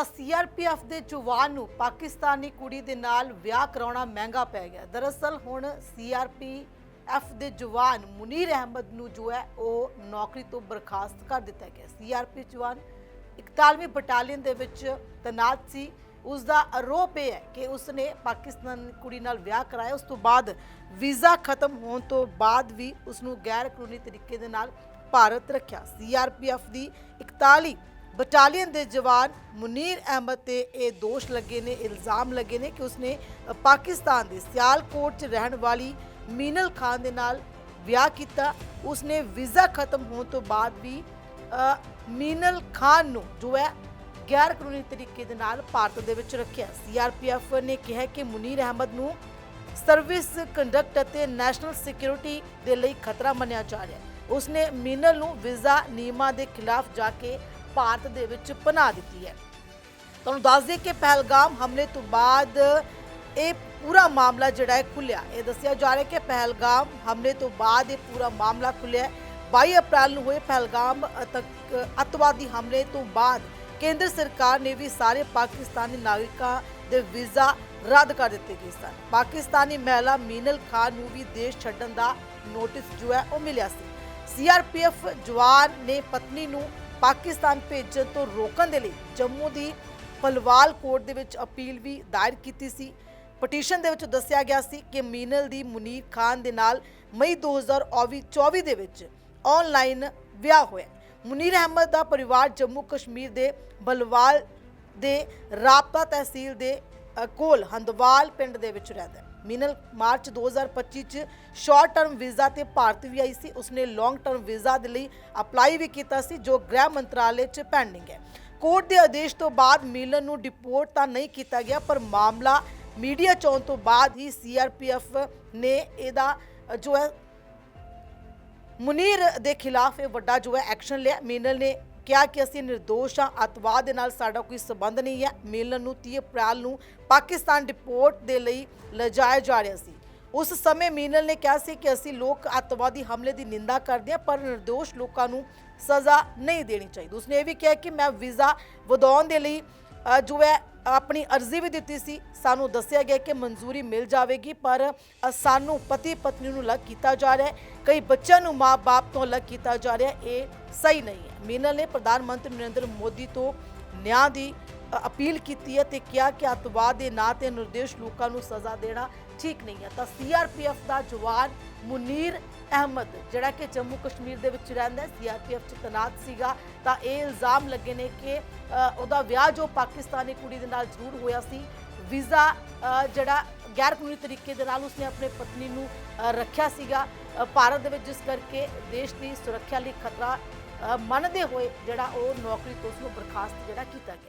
ਤਾਂ ਸੀਆਰਪੀਐਫ ਦੇ ਜਵਾਨ ਨੂੰ ਪਾਕਿਸਤਾਨੀ ਕੁੜੀ ਦੇ ਨਾਲ ਵਿਆਹ ਕਰਾਉਣਾ ਮਹਿੰਗਾ ਪੈ ਗਿਆ। ਦਰਅਸਲ ਹੁਣ ਸੀਆਰਪੀਐਫ ਦੇ ਜਵਾਨ ਮੁਨੀਰ ਅਹਿਮਦ ਨੂੰ ਜੋ ਹੈ ਉਹ ਨੌਕਰੀ ਤੋਂ ਬਰਖਾਸਤ ਕਰ ਦਿੱਤਾ ਗਿਆ। ਸੀਆਰਪੀ ਜਵਾਨ 41ਵੀਂ ਬਟਾਲੀਅਨ ਦੇ ਵਿੱਚ ਤੈਨਾਤ ਸੀ। ਉਸ ਦਾ ਆਰੋਪ ਇਹ ਹੈ ਕਿ ਉਸਨੇ ਪਾਕਿਸਤਾਨੀ ਕੁੜੀ ਨਾਲ ਵਿਆਹ ਕਰਾਇਆ। ਉਸ ਤੋਂ ਬਾਅਦ ਵੀਜ਼ਾ ਖਤਮ ਹੋਣ ਤੋਂ ਬਾਅਦ ਵੀ ਉਸ ਨੂੰ ਗੈਰ ਕਾਨੂੰਨੀ ਤਰੀਕੇ ਦੇ ਨਾਲ ਭਾਰਤ ਰੱਖਿਆ। ਸੀਆਰਪੀਐਫ ਦੀ 41 ਬਟਾਲੀਅਨ ਦੇ ਜਵਾਨ ਮੁਨੀਰ ਅਹਿਮਦ ਤੇ ਇਹ ਦੋਸ਼ ਲੱਗੇ ਨੇ, ਇਲਜ਼ਾਮ ਲੱਗੇ ਨੇ ਕਿ ਉਸਨੇ ਪਾਕਿਸਤਾਨ ਦੇ ਸਿਆਲਕੋਟ 'ਚ ਰਹਿਣ ਵਾਲੀ ਮੀਨਲ ਖਾਨ ਦੇ ਨਾਲ ਵਿਆਹ ਕੀਤਾ। ਉਸਨੇ ਵੀਜ਼ਾ ਖਤਮ ਹੋਣ ਤੋਂ ਬਾਅਦ ਵੀ ਮੀਨਲ ਖਾਨ ਨੂੰ ਜੋ ਹੈ ਗੈਰ ਕਾਨੂੰਨੀ ਤਰੀਕੇ ਦੇ ਨਾਲ ਭਾਰਤ ਦੇ ਵਿੱਚ ਰੱਖਿਆ। ਸੀਆਰਪੀਐਫ ਨੇ ਕਿਹਾ ਕਿ ਮੁਨੀਰ ਅਹਿਮਦ ਨੂੰ ਸਰਵਿਸ ਕੰਡਕਟ ਅਤੇ ਨੈਸ਼ਨਲ ਸਿਕਿਉਰਿਟੀ ਦੇ ਲਈ ਖਤਰਾ ਮੰਨਿਆ ਜਾ ਰਿਹਾ ਹੈ। ਉਸਨੇ ਮੀਨਲ ਨੂੰ ਵੀਜ਼ਾ ਨਿਯਮਾਂ ਦੇ ਖਿਲਾਫ ਜਾ ਕੇ ਭਾਰਤ ਦੇ ਵਿੱਚ ਪਨਾਹ ਦਿੱਤੀ ਹੈ। ਤੁਹਾਨੂੰ ਦੱਸ ਦਈਏ ਕਿ ਪਹਿਲਗਾਮ ਹਮਲੇ ਤੋਂ ਬਾਅਦ ਇਹ ਪੂਰਾ ਮਾਮਲਾ ਜਿਹੜਾ ਹੈ ਖੁੱਲਿਆ ਇਹ ਦੱਸਿਆ ਜਾ ਰਿਹਾ ਕਿ ਪਹਿਲਗਾਮ ਹਮਲੇ ਤੋਂ ਬਾਅਦ ਇਹ ਪੂਰਾ ਮਾਮਲਾ ਖੁੱਲਿਆ 22 ਅਪ੍ਰੈਲ ਨੂੰ ਹੋਏ ਪਹਿਲਗਾਮ ਅਤਵਾਦੀ ਹਮਲੇ ਤੋਂ ਬਾਅਦ ਕੇਂਦਰ ਸਰਕਾਰ ਨੇ ਵੀ ਸਾਰੇ ਪਾਕਿਸਤਾਨੀ ਨਾਗਰਿਕਾਂ ਦੇ ਵੀਜ਼ਾ ਰੱਦ ਕਰ ਦਿੱਤੇ ਗਏ ਸਨ। ਪਾਕਿਸਤਾਨੀ ਮਹਿਲਾ ਮੀਨਲ ਖਾਨ ਨੂੰ ਵੀ ਦੇਸ਼ ਛੱਡਣ ਦਾ ਨੋਟਿਸ ਜੋ ਹੈ ਉਹ ਮਿਲਿਆ ਸੀ। ਸੀਆਰਪੀਐਫ ਜਵਾਨ ਨੇ ਪਤਨੀ ਨੂੰ ਪਾਕਿਸਤਾਨ ਭੇਜਣ ਤੋਂ ਰੋਕਣ ਦੇ ਲਈ ਜੰਮੂ ਦੀ ਪਲਵਾਲ ਕੋਰਟ ਦੇ ਵਿੱਚ ਅਪੀਲ ਵੀ ਦਾਇਰ ਕੀਤੀ ਸੀ। ਪਟੀਸ਼ਨ ਦੇ ਵਿੱਚ ਦੱਸਿਆ ਗਿਆ ਸੀ ਕਿ ਮੀਨਲ ਦੀ ਮੁਨੀਰ ਖਾਨ ਦੇ ਨਾਲ ਮਈ 2024 ਦੇ ਵਿੱਚ ਆਨਲਾਈਨ ਵਿਆਹ ਹੋਇਆ। ਮੁਨੀਰ ਅਹਿਮਦ ਦਾ ਪਰਿਵਾਰ ਜੰਮੂ ਕਸ਼ਮੀਰ ਦੇ ਬਲਵਾਲ ਦੇ ਰਾਪਤਾ ਤਹਿਸੀਲ ਦੇ ਕੋਲ ਹੰਦਵਾਲ ਪਿੰਡ ਦੇ ਵਿੱਚ ਰਹਿੰਦਾ ਹੈ। ਮੀਨਲ ਮਾਰਚ 2025 ਚ ਸ਼ਾਰਟ ਟਰਮ ਵੀਜ਼ਾ ਤੇ ਭਾਰਤ ਵੀ ਆਈ ਸੀ। ਉਸਨੇ ਲੌਂਗ ਟਰਮ ਵੀਜ਼ਾ ਦੇ ਲਈ ਅਪਲਾਈ ਵੀ ਕੀਤਾ ਸੀ, ਜੋ ਗ੍ਰਹਿ ਮੰਤਰਾਲੇ ਚ ਪੈਂਡਿੰਗ ਹੈ। ਕੋਰਟ ਦੇ ਆਦੇਸ਼ ਤੋਂ ਬਾਅਦ ਮਿਲਨ ਨੂੰ ਡਿਪੋਰਟ ਤਾਂ ਨਹੀਂ ਕੀਤਾ ਗਿਆ, ਪਰ ਮਾਮਲਾ ਮੀਡੀਆ ਚੋਣ ਤੋਂ ਬਾਅਦ ਹੀ ਸੀਆਰਪੀਐਫ ਨੇ ਇਹਦਾ, ਜੋ ਹੈ, ਮੁਨੀਰ ਦੇ ਖਿਲਾਫ ਇਹ ਵੱਡਾ ਜੋ ਹੈ ਐਕਸ਼ਨ ਲਿਆ। ਮੀਨਲ ਨੇ ਕਿਹਾ ਕਿ ਅਸੀਂ ਨਿਰਦੋਸ਼ ਹਾਂ, ਅਤਵਾਦ ਦੇ ਨਾਲ ਸਾਡਾ ਕੋਈ ਸਬੰਧ ਨਹੀਂ ਹੈ। ਮੀਨਲ ਨੂੰ 30 ਅਪ੍ਰੈਲ ਨੂੰ ਪਾਕਿਸਤਾਨ ਡਿਪੋਰਟ ਦੇ ਲਈ ਲਿਜਾਇਆ ਜਾ ਰਿਹਾ ਸੀ। ਉਸ ਸਮੇਂ ਮੀਨਲ ਨੇ ਕਿਹਾ ਸੀ ਕਿ ਅਸੀਂ ਲੋਕ ਅੱਤਵਾਦੀ ਹਮਲੇ ਦੀ ਨਿੰਦਾ ਕਰਦੇ ਹਾਂ, ਪਰ ਨਿਰਦੋਸ਼ ਲੋਕਾਂ ਨੂੰ ਸਜ਼ਾ ਨਹੀਂ ਦੇਣੀ ਚਾਹੀਦੀ। ਉਸਨੇ ਇਹ ਵੀ ਕਿਹਾ ਕਿ ਮੈਂ ਵੀਜ਼ਾ ਵਧਾਉਣ ਦੇ ਲਈ ਜੋ ਹੈ, ਆਪਣੀ ਅਰਜ਼ੀ ਵੀ ਦਿੱਤੀ ਸੀ। ਸਾਨੂੰ ਦੱਸਿਆ ਗਿਆ ਕਿ ਮਨਜ਼ੂਰੀ ਮਿਲ ਜਾਵੇਗੀ, ਪਰ ਸਾਨੂੰ ਪਤੀ ਪਤਨੀ ਨੂੰ ਅਲੱਗ ਕੀਤਾ ਜਾ ਰਿਹਾ ਹੈ। ਕਈ ਬੱਚਿਆਂ ਨੂੰ ਮਾਂ-ਬਾਪ ਤੋਂ ਅਲੱਗ ਕੀਤਾ ਜਾ ਰਿਹਾ ਇਹ ਸਹੀ ਨਹੀਂ ਹੈ। ਮੀਨਲ ਨੇ ਪ੍ਰਧਾਨ ਮੰਤਰੀ ਨਰਿੰਦਰ ਮੋਦੀ ਤੋਂ ਨਿਆਂ ਦੀ ਅਪੀਲ ਕੀਤੀ ਹੈ ਤੇ ਕਿਹਾ ਕਿ ਅਤਵਾਦ ਦੇ ਨਾਂ ਤੇ ਨਿਰਦੇਸ਼ ਲੋਕਾਂ ਨੂੰ ਸਜ਼ਾ ਦੇਣਾ ਠੀਕ ਨਹੀਂ ਹੈ ਤਾਂ ਸੀਆਰਪੀਐਫ ਦਾ ਜਵਾਨ ਮੁਨੀਰ ਅਹਿਮਦ, ਜਿਹੜਾ ਕਿ ਜੰਮੂ ਕਸ਼ਮੀਰ ਦੇ ਵਿੱਚ ਰਹਿੰਦਾ ਹੈ ਸੀਆਰਪੀਐਫ ਚ ਤੈਨਾਤ ਸੀਗਾ। ਤਾਂ ਇਹ ਇਲਜ਼ਾਮ ਲੱਗੇ ਨੇ ਕਿ ਉਹਦਾ ਵਿਆਹ ਜੋ ਪਾਕਿਸਤਾਨੀ ਕੁੜੀ ਦੇ ਨਾਲ ਜ਼ਰੂਰ ਹੋਇਆ ਸੀ, ਵੀਜ਼ਾ ਜਿਹੜਾ ਗੈਰ ਕਾਨੂੰਨੀ ਤਰੀਕੇ ਦੇ ਨਾਲ ਉਸਨੇ ਆਪਣੇ ਪਤਨੀ ਨੂੰ ਰੱਖਿਆ ਸੀਗਾ। ਭਾਰਤ ਦੇ ਵਿੱਚ ਜਿਸ ਕਰਕੇ ਦੇਸ਼ ਦੀ ਸੁਰੱਖਿਆ ਲਈ ਖਤਰਾ ਮੰਨਦੇ ਹੋਏ ਜਿਹੜਾ ਉਹ ਨੌਕਰੀ ਤੋਂ ਉਸਨੂੰ ਬਰਖਾਸਤ ਜਿਹੜਾ ਕੀਤਾ ਗਿਆ।